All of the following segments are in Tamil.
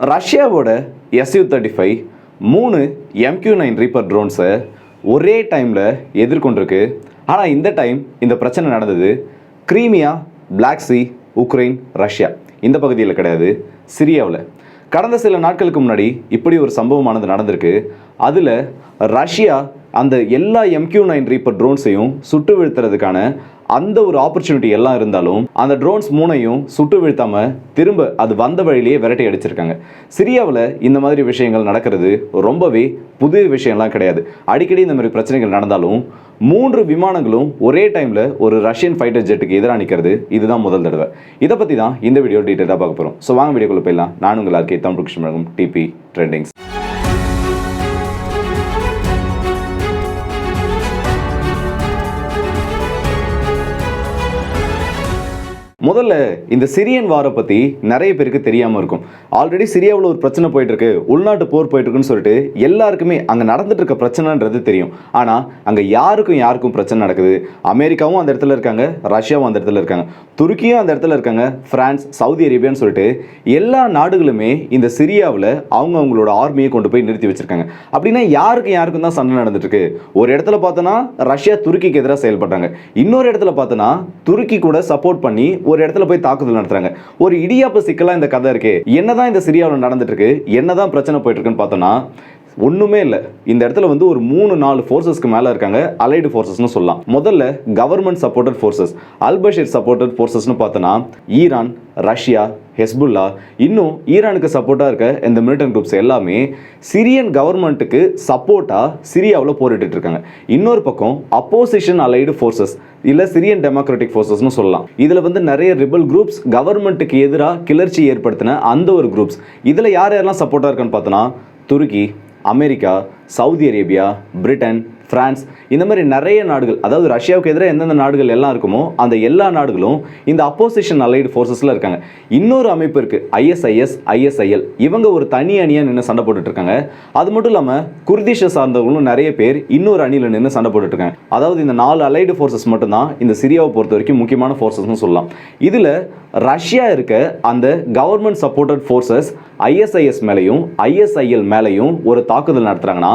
ரஷ்யாவோட எஸ்யூ தேர்ட்டி ஃபைவ் மூணு எம்கியூ நைன் ரீப்பர் ட்ரோன்ஸை ஒரே டைமில் எதிர்கொண்டிருக்கு. ஆனால் இந்த டைம் இந்த பிரச்சனை நடந்தது Crimea black sea Ukraine Russia இந்த பகுதியில் கிடையாது சிரியாவில். கடந்த சில நாட்களுக்கு முன்னாடி இப்படி ஒரு சம்பவமானது நடந்திருக்கு. அதில் ரஷ்யா அந்த எல்லா எம்கியூ நைன் ரீப்பர் ட்ரோன்ஸையும் சுட்டு வீழ்த்துறதுக்கான அந்த ஒரு ஆப்பர்ச்சுனிட்டி எல்லாம் இருந்தாலும் அந்த ட்ரோன்ஸ் மூணையும் சுட்டு வீழ்த்தாம திரும்ப அது வந்த வழியிலேயே விரட்டி அடிச்சிருக்காங்க. சிரியாவில் இந்த மாதிரி விஷயங்கள் நடக்கிறது ரொம்பவே புதிய விஷயம்லாம் கிடையாது. அடிக்கடி இந்த மாதிரி பிரச்சனைகள் நடந்தாலும் மூன்று விமானங்களும் ஒரே டைமில் ஒரு ரஷ்யன் ஃபைட்டர் ஜெட்டுக்கு எதிராக நிற்கிறது இதுதான் முதல் தடவை. இதை பற்றி தான் இந்த வீடியோ டீட்டெயிலாக பார்க்க போகிறோம் ஸோ வாங்க வீடியோக்குள்ளே போயிடலாம். நான் உங்கள் RK Tamil Krishnan DP trendings முதல்ல இந்த சிரியன் வாரை பற்றி நிறைய பேருக்கு தெரியாமல் இருக்கும். ஆல்ரெடி சிரியாவில் ஒரு பிரச்சனை போயிட்டுருக்கு. உள்நாட்டு போர் போயிட்டுருக்குன்னு சொல்லிட்டு எல்லாருக்குமே அங்கே நடந்துட்டு இருக்க பிரச்சனைன்றது தெரியும். ஆனால் அங்கே யாருக்கும் யாருக்கும் பிரச்சனை நடக்குது? அமெரிக்காவும் அந்த இடத்துல இருக்காங்க ரஷ்யாவும் அந்த இடத்துல இருக்காங்க. துருக்கியும் அந்த இடத்துல இருக்காங்க பிரான்ஸ் சவுதி அரேபியான்னு சொல்லிட்டு எல்லா நாடுகளுமே இந்த சிரியாவில் அவங்க அவங்களோட ஆர்மியை கொண்டு போய் நிறுத்தி வச்சுருக்காங்க. அப்படின்னா யாருக்கும் யாருக்கும் தான் சண்டை நடந்துட்டுருக்கு. ஒரு இடத்துல பார்த்தோன்னா ரஷ்யா துருக்கிக்கு எதிராக செயல்பட்டாங்க. இன்னொரு இடத்துல பார்த்தோன்னா துருக்கி கூட சப்போர்ட் பண்ணி ஒரு ஒரு இடத்துல போய் தாக்குதல் நடத்துறாங்க. ஒரு இடியாப்ப சிக்கலா இந்த கதை இருக்கு. என்னதான் இந்த சிரியாவில் நடந்துட்டு இருக்கு என்னதான் பிரச்சனை போயிட்டு இருக்குன்னு பார்த்தோன்னா ஒன்றுமே இல்லை. இந்த இடத்துல வந்து ஒரு மூணு நாலு ஃபோர்ஸஸ்க்கு மேலே இருக்காங்க. அலைடு ஃபோர்ஸஸ்னு சொல்லலாம். முதல்ல government supported forces Al Bashir supported ஃபோர்ஸஸ்னு பார்த்தோன்னா ஈரான் ரஷ்யா ஹெஸ்புல்லா இன்னும் ஈரானுக்கு சப்போர்ட்டாக இருக்க இந்த மிலிட்டன் குரூப்ஸ் எல்லாமே சிரியன் கவர்மெண்ட்டுக்கு சப்போர்ட்டாக சிரியாவில் போரிட்டு இருக்காங்க. இன்னொரு பக்கம் அப்போசிஷன் அலைடு ஃபோர்ஸஸ் இல்லை சிரியன் டெமோக்ராட்டிக் ஃபோர்ஸஸ்னு சொல்லலாம். இதில் வந்து நிறைய ரிபல் குரூப்ஸ் கவர்மெண்ட்டுக்கு எதிராக கிளர்ச்சி ஏற்படுத்தின அந்த ஒரு குரூப்ஸ் இதில் யார் யாரெல்லாம் சப்போர்ட்டாக இருக்குன்னு பார்த்தோன்னா Turkey America Saudi Arabia Britain France இந்த மாதிரி நிறைய நாடுகள் அதாவது ரஷ்யாவுக்கு எதிராக எந்தெந்த நாடுகள் எல்லாம் இருக்குமோ அந்த எல்லா நாடுகளும் இந்த அப்போசிஷன் அலைடு ஃபோர்ஸஸில் இருக்காங்க. இன்னொரு அமைப்பு இருக்குது ஐஎஸ்ஐஎஸ் ஐஎஸ்ஐஎல் இவங்க ஒரு தனி அணியாக நின்று சண்டை போட்டுட்ருக்காங்க அது மட்டும் இல்லாமல் குர்திஷை சார்ந்தவங்களும் நிறைய பேர் இன்னொரு அணியில் நின்று சண்டை போட்டுட்ருக்காங்க அதாவது இந்த நாலு அலைடு ஃபோர்ஸஸ் மட்டும்தான் இந்த சிரியாவை பொறுத்த வரைக்கும் முக்கியமான ஃபோர்ஸஸ்னு சொல்லலாம். இதில் ரஷ்யா இருக்க அந்த கவர்மெண்ட் சப்போர்ட்டட் ஃபோர்ஸஸ் ஐஎஸ்ஐஎஸ் மேலேயும் ஐஎஸ்ஐஎல் மேலேயும் ஒரு தாக்குதல் நடத்துகிறாங்கன்னா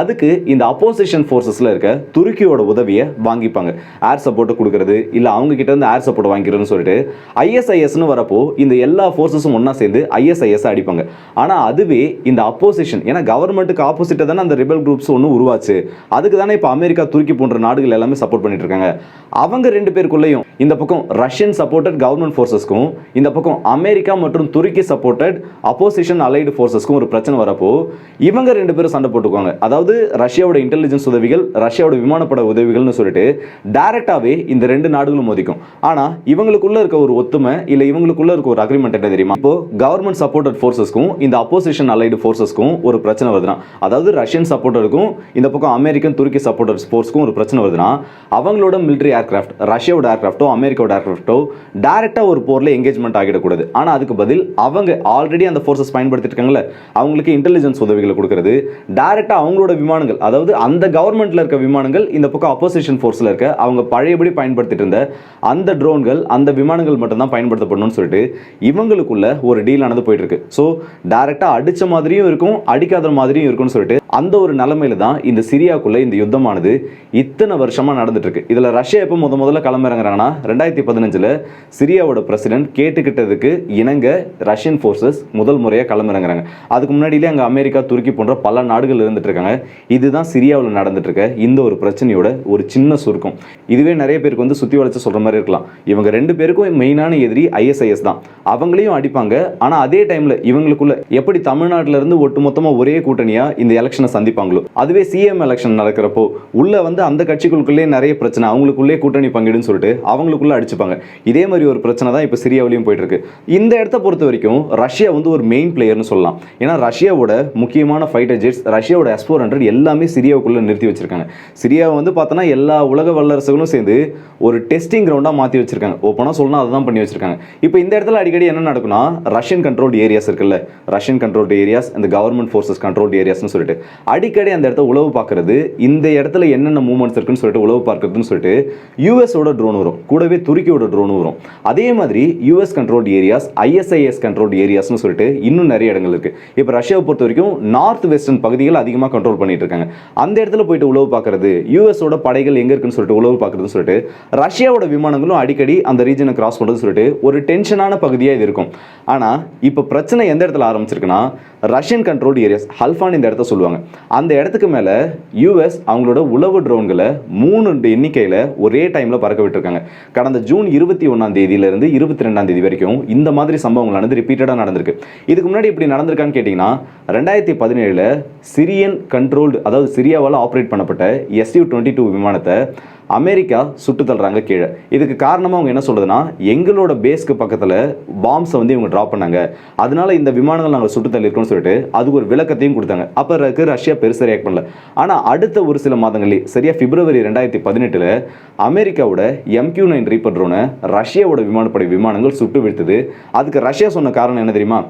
அதுக்கு இந்த அப்போசிஷன் ஃபோர்ஸஸில் இருக்க துருக்கியோட உதவியை வாங்கிப்பாங்க. ஏர் சப்போர்ட்டை கொடுக்கறது இல்லை அவங்க கிட்ட இருந்து ஏர் சப்போர்ட் வாங்கிக்கிறதுன்னு சொல்லிட்டு ஐஎஸ்ஐஎஸ்னு வரப்போ இந்த எல்லா ஃபோர்ஸஸும் ஒன்றா சேர்ந்து ஐஎஸ்ஐஎஸ் அடிப்பாங்க. ஆனால் அதுவே இந்த அப்போசிஷன் ஏன்னா கவர்மெண்ட்டுக்கு ஆப்போசிட்டாக தானே அந்த ரிபல் குரூப்ஸ் ஒன்று உருவாச்சு. அதுக்கு தானே இப்போ அமெரிக்கா துருக்கி போன்ற நாடுகள் எல்லாமே சப்போர்ட் பண்ணிட்டு இருக்காங்க. அவங்க ரெண்டு பேருக்குள்ளேயும் இந்த பக்கம் ரஷ்யன் சப்போர்ட்டட் கவர்மெண்ட் ஃபோர்ஸஸ்க்கும் இந்த பக்கம் அமெரிக்கா மற்றும் துருக்கி சப்போர்ட்டட் அப்போசிஷன் அலைடு ஃபோர்ஸஸ்க்கும் ஒரு பிரச்சனை வரப்போ இவங்க ரெண்டு பேரும் சண்டை போட்டுக்குவாங்க. அதாவது ரஷ்யாவோட இன்டெலிஜென்ஸ் உதவிகள் ரஷ்யாவோட விமானப்பட உதவிகள்னு சொல்லிட்டு டேரெக்டாகவே இந்த ரெண்டு நாடுகளும் மோதிக்கும். ஆனா இவங்களுக்குள்ள இருக்க ஒரு ஒத்துமை இல்லை இவங்களுக்குள்ள இருக்க ஒரு அக்ரிமெண்ட் என்ன தெரியுமா? இப்போ கவர்மெண்ட் சப்போர்ட்டட் ஃபோர்ஸஸ்க்கும் இந்த அப்போசிஷன் அலைடு ஃபோர்ஸஸ்க்கும் ஒரு பிரச்சனை வருதுன்னா அதாவது ரஷ்யன் சப்போர்ட்டருக்கும் இந்த பக்கம் அமெரிக்கன் துருக்கி சப்போர்ட்டர் ஃபோர்ஸ்க்கும் ஒரு பிரச்சனை வருதுன்னா அவங்களோட மிலிட்டரி ஏர்கிராஃப்ட் ரஷ்யாவோட ஏர்கிராஃப்டோ அமெரிக்காவோட ஏர்கிராஃப்டோ டைரக்டா ஒரு போரில் எங்கேஜ்மெண்ட் ஆகிடக்கூடாது. ஆனால் அதுக்கு பதில் அவங்க ஆல்ரெடி அந்த ஃபோர்ஸஸ் பயன்படுத்திட்டு இருக்காங்கல்ல அவங்களுக்கு இன்டெலிஜென்ஸ் உதவிகளை கொடுக்கறது டைரக்டா அவங்களோட விமானங்கள் அதாவது அந்த கவர்மெண்ட்ல இருக்க விமானங்கள் இந்த பக்கம் அப்போசிஷன் ஃபோர்ஸில் இருக்க அவங்க பழையபடி பயன்படுத்திட்டு இருந்த அந்த ட்ரோன்கள் அந்த விமானங்கள் மட்டும்தான் பயன்படுத்தப்படணும்னு சொல்லிட்டு இவங்களுக்குள்ள ஒரு டீல் ஆனது போயிட்டு இருக்கு. ஸோ டைரக்டா அடிச்ச மாதிரியும் இருக்கும் அடிக்காத மாதிரியும் இருக்கும்னு சொல்லிட்டு அந்த ஒரு நிலைமையில தான் இந்த சிரியாக்குள்ளே இந்த யுத்தமானது இத்தனை வருஷமாக நடந்துட்டுருக்கு. இதில் ரஷ்யா எப்போ முத முதல்ல களமிறங்குறாங்கன்னா ரெண்டாயிரத்தி பதினஞ்சில் சிரியாவோட பிரசிடென்ட் கேட்டுக்கிட்டதுக்கு இணங்க ரஷ்யன் ஃபோர்ஸஸ் முதல் முறையாக களமிறங்குறாங்க. அதுக்கு முன்னாடியிலே அங்கே அமெரிக்கா துருக்கி போன்ற பல நாடுகள் இருந்துட்டு இருக்காங்க இதுதான் சிரியாவில் நடந்துட்டுருக்க இந்த ஒரு பிரச்சனையோட ஒரு சின்ன சுருக்கம். இதுவே நிறைய பேருக்கு வந்து சுற்றி வளைச்சு சொல்கிற மாதிரி இருக்கலாம். இவங்க ரெண்டு பேருக்கும் மெயினான எதிரி ஐஎஸ்ஐஎஸ் தான். அவங்களையும் அடிப்பாங்க. ஆனால் அதே டைமில் இவங்களுக்குள்ள எப்படி தமிழ்நாட்டிலேருந்து இருந்து ஒரே கூட்டணியாக இந்த எலெக்ஷன் சந்திப்பாங்களோ? அதுவே சிஎம் எலெக்ஷன் நடக்கிறப்போ உள்ள வந்து அந்த கட்சிகளுக்குள்ளே நிறைய பிரச்சனை அவங்களுக்குள்ளே கூட்டணி பங்கிடுன்னு சொல்லிட்டு அவங்களுக்குள்ள அடிச்சுப்பாங்க. இதே மாதிரி ஒரு பிரச்சனை தான் இப்போ சிரியாவிலையும் போயிட்டு இருக்கு இந்த இடத்த பொறுத்த வரைக்கும் ரஷ்யா வந்து ஒரு மெயின் பிளேயர்னு சொல்லலாம். ஏன்னா ரஷ்யாவோட முக்கியமான ஃபைட்டர் ஜெட்ஸ் ரஷ்யாவோட எஸ் ஃபோர் ஹண்ட்ரட் எல்லாமே சிரியாவுக்குள்ள நிறுத்தி வச்சிருக்காங்க. சிரியாவை வந்து பார்த்தோன்னா எல்லா உலக வல்லரசுகளும் சேர்ந்து ஒரு டெஸ்டிங் கிரவுண்டாக மாற்றி வச்சிருக்காங்க. ஓப்பனாக சொல்லணும் அதுதான் பண்ணி வச்சிருக்காங்க. இப்போ இந்த இடத்துல அடிக்கடி என்ன நடக்கும்னா ரஷ்யன் கண்ட்ரோல்டு ஏரியாஸ் இருக்குல்ல? ரஷ்யன் கண்ட்ரோல்டு ஏரியாஸ் இந்த கவர்மெண்ட் ஃபோர்ஸஸ் கண்ட்ரோல்டு ஏரியாஸ்னு சொல்லிட்டு. அடிக்கடி அந்த இடத்த உளவு பார்க்கறது இந்த இடத்துல என்னென்ன மூவ்மெண்ட்ஸ் இருக்குன்னு சொல்லிட்டு உளவு பார்க்கறதுன்னு சொல்லிட்டு யூஎஸோட ட்ரோன் வரும். கூடவே துருக்கியோட ட்ரோன் வரும். அதே மாதிரி US controlled areas ISIS controlled ஏரியாஸ்னு சொல்லிட்டு இன்னும் நிறைய இடங்கள் இருக்கு. இப்போ ரஷ்யாவை பொறுத்த வரைக்கும் நார்த் வெஸ்டர்ன் பகுதிகள் அதிகமாக கண்ட்ரோல் பண்ணிட்டு இருக்காங்க. அந்த இடத்துல போயிட்டு உளவு பார்க்கறது யூஎஸோட படைகள் எங்க இருக்குன்னு சொல்லிட்டு உளவு பார்க்கறதுன்னு சொல்லிட்டு ரஷ்யாவோட விமானங்களும் அடிக்கடி அந்த ரீஜனை கிராஸ் பண்ணுறதுன்னு சொல்லிட்டு ஒரு டென்ஷனான பகுதியாக இது இருக்கும். ஆனால் இப்போ பிரச்சனை எந்த இடத்துல ஆரம்பிச்சிருக்குன்னா ரஷ்யன் கண்ட்ரோல்டு ஏரியாஸ் ஹல்ஃபான் இந்த இடத்த சொல்லுவாங்க. அந்த இடத்துக்கு மேலே யூஎஸ் அவங்களோட உளவு ட்ரோன்களை மூணு எண்ணிக்கையில் ஒரே டைமில் பறக்க விட்டுருக்காங்க. கடந்த ஜூன் இருபத்தி ஒன்றாம் தேதியிலேருந்து இருபத்தி ரெண்டாம் தேதி வரைக்கும் இந்த மாதிரி சம்பவங்களானது ரிப்பீட்டடாக நடந்திருக்கு. இதுக்கு முன்னாடி இப்படி நடந்திருக்கான்னு கேட்டிங்கன்னா ரெண்டாயிரத்தி பதினேழில் சிரியன் கண்ட்ரோல்டு அதாவது சிரியாவால் ஆப்ரேட் பண்ணப்பட்ட எஸ்யூ டுவெண்ட்டி டூ விமானத்தை அமெரிக்கா சுட்டு தள்ளுறாங்க கீழே. இதுக்கு காரணமாக அவங்க என்ன சொல்கிறதுனா எங்களோட பேஸ்க்கு பக்கத்தில் பாம்ஸை வந்து இவங்க ட்ராப் பண்ணாங்க. அதனால இந்த விமானங்கள் நாங்கள் சுட்டு தள்ளியிருக்கோம்னு சொல்லிட்டு அதுக்கு ஒரு விளக்கத்தையும் கொடுத்தாங்க. அப்போ இருக்கு ரஷ்யா பெருசாக ரியாக்ட் பண்ணல. ஆனால் அடுத்த ஒரு சில மாதங்களே சரியாக பிப்ரவரி ரெண்டாயிரத்தி பதினெட்டில் அமெரிக்காவோட எம்கியூ நைன் ரீப்பர் ட்ரோனை ரஷ்யாவோட விமானப்படை விமானங்கள் சுட்டு வீழ்த்துது. அதுக்கு ரஷ்யா சொன்ன காரணம் என்ன தெரியுமா?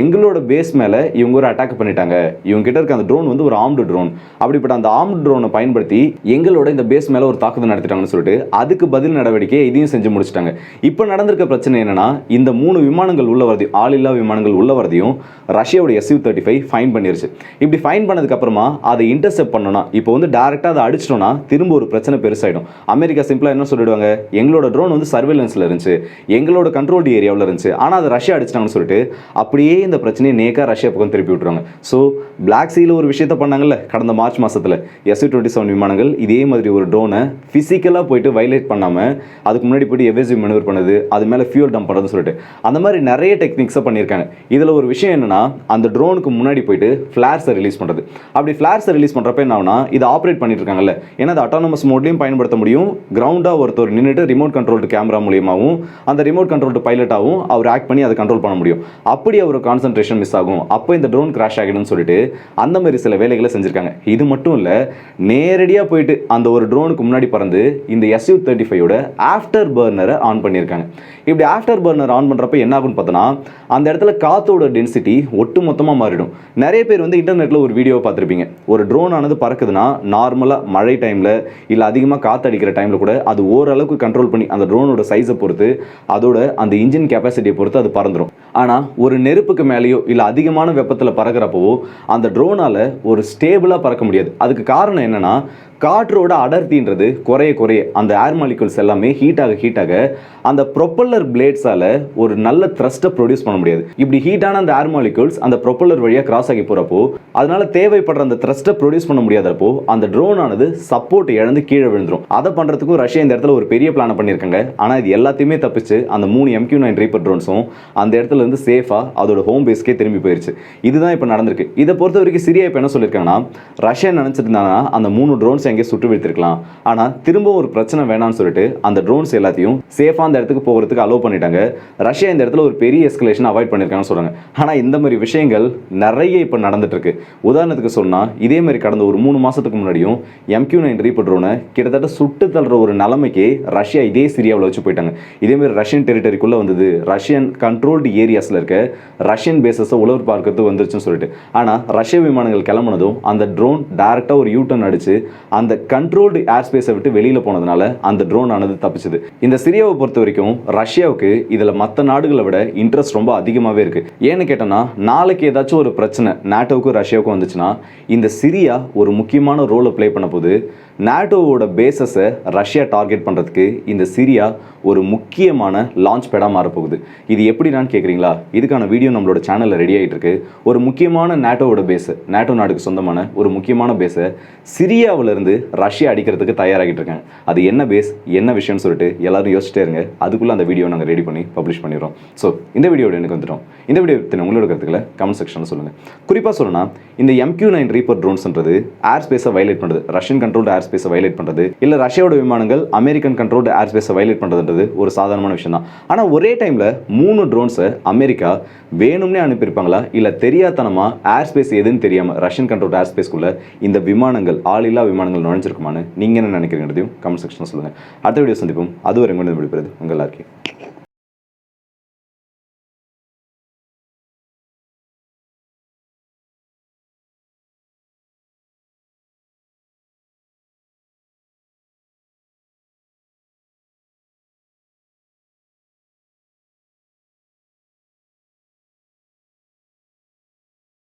எங்களோட பேஸ் மேலே இவங்க ஒரு அட்டாக் பண்ணிட்டாங்க. இவங்க கிட்ட இருக்க அந்த ட்ரோன் வந்து ஒரு ஆம்டு ட்ரோன் அப்படிப்பட்ட அந்த ஆம்டு ட்ரோனை பயன்படுத்தி எங்களோட இந்த பேஸ் மேலே ஒரு தாக்குதல் நடத்திட்டாங்கன்னு சொல்லிட்டு அதுக்கு பதில் நடவடிக்கையை இதையும் செஞ்சு முடிச்சிட்டாங்க. இப்போ நடந்திருக்க பிரச்சனை என்னன்னா இந்த மூணு விமானங்கள் உள்ள வரதையும் ஆள் இல்லா விமானங்கள் உள்ள வரதையும் ரஷ்யாவோட எஸ்யூ தேர்ட்டி ஃபைவ் ஃபைன் பண்ணிருச்சு. இப்படி ஃபைன் பண்ணதுக்கு அப்புறமா அதை இன்டர்செப்ட் பண்ணணும் இப்போ வந்து டேரெக்டாக அதை அடிச்சிட்டோம்னா திரும்ப ஒரு பிரச்சனை பெருசாயிடும். அமெரிக்கா சிம்பிளாக என்ன சொல்லிடுவாங்க? எங்களோட ட்ரோன் வந்து சர்வேலன்ஸில் இருந்துச்சு. எங்களோட கண்ட்ரோல்டு ஏரியாவில் இருந்துச்சு. ஆனால் அதை ரஷ்யா அடிச்சிட்டாங்கன்னு சொல்லிட்டு அப்படியே இந்த பிரச்சனையை நேக்காக ரஷ்யா பக்கம் திருப்பி விட்டுருவாங்க. ஸோ பிளாக் சீல ஒரு விஷயத்த பண்ணாங்கல்ல கடந்த மார்ச் மாதத்தில் எஸ்யூ டுவெண்ட்டி செவன் விமானங்கள் இதே மாதிரி ஒரு ட்ரோனை ஃபிசிக்கலாக போயிட்டு வைலேட் பண்ணாமல் அதுக்கு முன்னாடி போயிட்டு எவேசிவ் மெனுவர் பண்ணுது அது மேலே ஃபியூல் டம்ப் பண்ணுறதுன்னு சொல்லிட்டு. அந்த மாதிரி நிறைய டெக்னிக்ஸை பண்ணியிருக்காங்க. இதில் ஒரு விஷயம் என்னென்னா அந்த ட்ரோனுக்கு முன்னாடி போயிட்டு ஃப்ளார்ஸை ரிலீஸ் பண்ணுறது அப்படி ஃப்ளார்ஸை ரிலீஸ் பண்ணுறப்ப என்ன ஆகுனா இது ஆப்ரேட் பண்ணிட்டு இருக்காங்கல்ல ஏன்னா அது அட்டானமஸ் மோட்லையும் பயன்படுத்த முடியும். கிரவுண்டாக ஒருத்தர் நின்றுட்டு ரிமோட் கண்ட்ரோல்டு கேமரா மூலியமாகவும் அந்த ரிமோட் கண்ட்ரோல்டு பைலட்டாகவும் அவர் ஆக்ட் பண்ணி அதை கண்ட்ரோல் பண்ண முடியும். அப்படி அவர் கான்சன்ட்ரேஷன் மிஸ் ஆகும். அப்போ இந்த ட்ரோன் கிராஷ் ஆகிடும்னு சொல்லிட்டு அந்த மாதிரி சில வேலைகளை செஞ்சுருக்காங்க. இது மட்டும் இல்லை நேரடியாக போயிட்டு அந்த ஒரு ட்ரோனுக்கு முன்னாடி பறந்து இந்த எஸ்யூ தேர்ட்டி ஃபைவோட ஆஃப்டர் பர்னரை ஆன் பண்ணியிருக்காங்க. இப்படி ஆஃப்டர் பர்னர் ஆன் பண்ணுறப்ப என்ன ஆகும்னு பார்த்தோன்னா அந்த இடத்துல காற்றோட டென்சிட்டி ஒட்டு மொத்தமாக மாறிடும். நிறைய பேர் வந்து இன்டர்நெட்டில் ஒரு வீடியோ பார்த்துருப்பீங்க. ஒரு ட்ரோன் ஆனது பறக்குதுன்னா நார்மலாக மழை டைமில் இல்லை அதிகமாக காற்று அடிக்கிற டைமில் கூட அது ஓரளவுக்கு கண்ட்ரோல் பண்ணி அந்த ட்ரோனோட சைஸை பொறுத்து அதோட அந்த இன்ஜின் கெப்பாசிட்டியை பொறுத்து அது பறந்துடும் ஆனால் ஒரு நெருப்புக்கு மேலேயோ இல்லை அதிகமான வெப்பத்தில் பறக்கிறப்போ அந்த ட்ரோனால் ஒரு ஸ்டேபிளாக பறக்க முடியாது. அதுக்கு காரணம் என்னென்னா காற்றோட அடர்த்தின்றது குறைய குறைய அந்த ஏர் மாலிகுல்ஸ் எல்லாமே ஹீட்டாக ஹீட்டாக அந்த ப்ரொப்பல் ப்ரொப்பல்லர் பிளேட்ஸால ஒரு நல்ல த்ரஸ்ட்டை ப்ரொடியூஸ் பண்ண முடியாது. இப்படி ஹீட்டான அந்த ஏர் மாலிகூல்ஸ் அந்த ப்ரொப்பல்லர் வழியாக கிராஸ் ஆகி போகிறப்போ அதனால தேவைப்படுற அந்த த்ரஸ்ட்டை ப்ரொடியூஸ் பண்ண முடியாதப்போ அந்த ட்ரோன் ஆனது சப்போர்ட் இழந்து கீழே விழுந்துடும் அதை பண்ணுறதுக்கும் ரஷ்யா இந்த இடத்துல ஒரு பெரிய பிளான் பண்ணியிருக்காங்க. ஆனால் இது எல்லாத்தையுமே தப்பிச்சு அந்த மூணு எம்கியூ நைன் ரீப்பர் ட்ரோன்ஸும் அந்த இடத்துல இருந்து சேஃபாக அதோட ஹோம் பேஸ்க்கே திரும்பி போயிருச்சு. இதுதான் இப்போ நடந்திருக்கு. இதை பொறுத்த வரைக்கும் சிரியா இப்போ என்ன சொல்லியிருக்காங்கன்னா ரஷ்யா நினச்சிருந்தாங்கன்னா அந்த மூணு ட்ரோன்ஸ் எங்கேயே சுட்டு வீழ்த்திருக்கலாம். ஆனால் திரும்ப ஒரு பிரச்சனை வேணாம்னு சொல்லிட்டு அந்த ட்ரோன்ஸ் எல்லாத்தையும் சேஃபாக அந்த இடத்துக்கு போகிறதுக்கு அலோவ் பண்ணிட்டாங்க. ரஷ்யா இந்த இடத்துல ஒரு பெரிய எஸ்கலேஷன் அவாய்ட் பண்ணியிருக்காங்கன்னு சொல்கிறாங்க ஆனால் இந்த மாதிரி விஷயங்கள் நிறைய இப்போ நடந்துட்டுருக்கு. உதாரணத்துக்கு சொன்னால் இதே மாதிரி கடந்த ஒரு மூணு மாதத்துக்கு முன்னாடியும் எம்கியூ நைன் ரீப்பர் ட்ரோனை கிட்டத்தட்ட சுட்டு தள்ளுற ஒரு நிலைமைக்கு ரஷ்யா இதே சிரியாவில் வச்சு போயிட்டாங்க. இதே மாதிரி ரஷ்யன் டெரிட்டரிக்குள்ளே வந்தது. ரஷ்யன் கண்ட்ரோல்டு ஏரியாஸில் இருக்க ரஷ்யன் பேசஸை உழவர் பார்க்கறது வந்துருச்சுன்னு சொல்லிட்டு. ஆனால் ரஷ்ய விமானங்கள் கிளம்புனதும் அந்த ட்ரோன் டேரெக்டாக ஒரு யூட்டன் அடித்து அந்த கண்ட்ரோல்டு ஏர் ஸ்பேஸை விட்டு வெளியில் போனதுனால அந்த ட்ரோன் ஆனது தப்பிச்சுது. இந்த சிரியாவை பொறுத்த வரைக்கும் ரஷ்யாவுக்கு இதில் மற்ற நாடுகளை விட இன்ட்ரெஸ்ட் ரொம்ப அதிகமாகவே இருக்கு. ஏன்னு கேட்டோன்னா நாளைக்கு ஏதாச்சும் ஒரு பிரச்சனை நாட்டோவுக்கும் ரஷ்யாவுக்கும் வந்துச்சுன்னா இந்த சிரியா ஒரு முக்கியமான ரோலை ப்ளே பண்ண போது நாட்டோவோட பேசஸை ரஷ்யா டார்கெட் பண்ணுறதுக்கு இந்த சிரியா ஒரு முக்கியமான லான்ச் பேடாக மாறப்போகுது. இது எப்படினான்னு கேட்குறீங்களா இதுக்கான வீடியோ நம்மளோட சேனலில் ரெடி ஆகிட்டு இருக்கு ஒரு முக்கியமான நாட்டோவோட பேஸை நாட்டோ நாடுக்கு சொந்தமான ஒரு முக்கியமான பேஸை சிரியாவிலேருந்து ரஷ்யா அடிக்கிறதுக்கு தயாராகிட்டு இருக்காங்க. அது என்ன பேஸ் என்ன விஷயம்னு சொல்லிட்டு எல்லாரும் யோசிச்சிட்டே இருங்க. அதுக்குள்ளே அந்த வீடியோ நாங்கள் ரெடி பண்ணி பப்ளிஷ் பண்ணிடுறோம். ஸோ இந்த வீடியோட எனக்கு வந்துட்டோம். இந்த வீடியோ பற்றின உங்களோட கருத்துக்களை கமெண்ட் செக்ஷனில் சொல்லுங்கள் குறிப்பாக சொல்லணும்னா இந்த எம்கியூ நைன் ரீப்பர் ட்ரோன்ஸ்ன்றது ஏர் ஸ்பேஸை வயலேட் பண்ணுறது ரஷ்யன் கண்ட்ரோல்டு ஏர் ஸ்பேஸை வயலேட் பண்ணுறது இல்லை ரஷ்யாவோட விமானங்கள் அமெரிக்கன் கண்ட்ரோல்டு ஏர் ஸ்பேஸை வயலேட் பண்ணுறதுன்றது ஒரு சாதாரணமான விஷயம் தான் ஆனால் ஒரே டைமில் மூணு ட்ரோன்ஸை அமெரிக்கா வேணும்னே அனுப்பியிருப்பாங்களா? இல்லை தெரியாதனமாக ஏர் ஸ்பேஸ் எதுன்னு தெரியாமல் ரஷ்யன் கண்ட்ரோல்டு ஏர் ஸ்பேஸ்க்குள்ளே இந்த விமானங்கள் ஆளில்லா விமானங்கள் நுழைஞ்சிருக்குமான்னு நீங்கள் என்ன நினைக்கிறீங்கிறதையும் கமெண்ட் செக்ஷனில் சொல்லுங்கள் அடுத்த வீடியோ சந்திப்போம். அதுவரை ஒரு விடுபடுறது உங்கள் எல்லாருக்கும்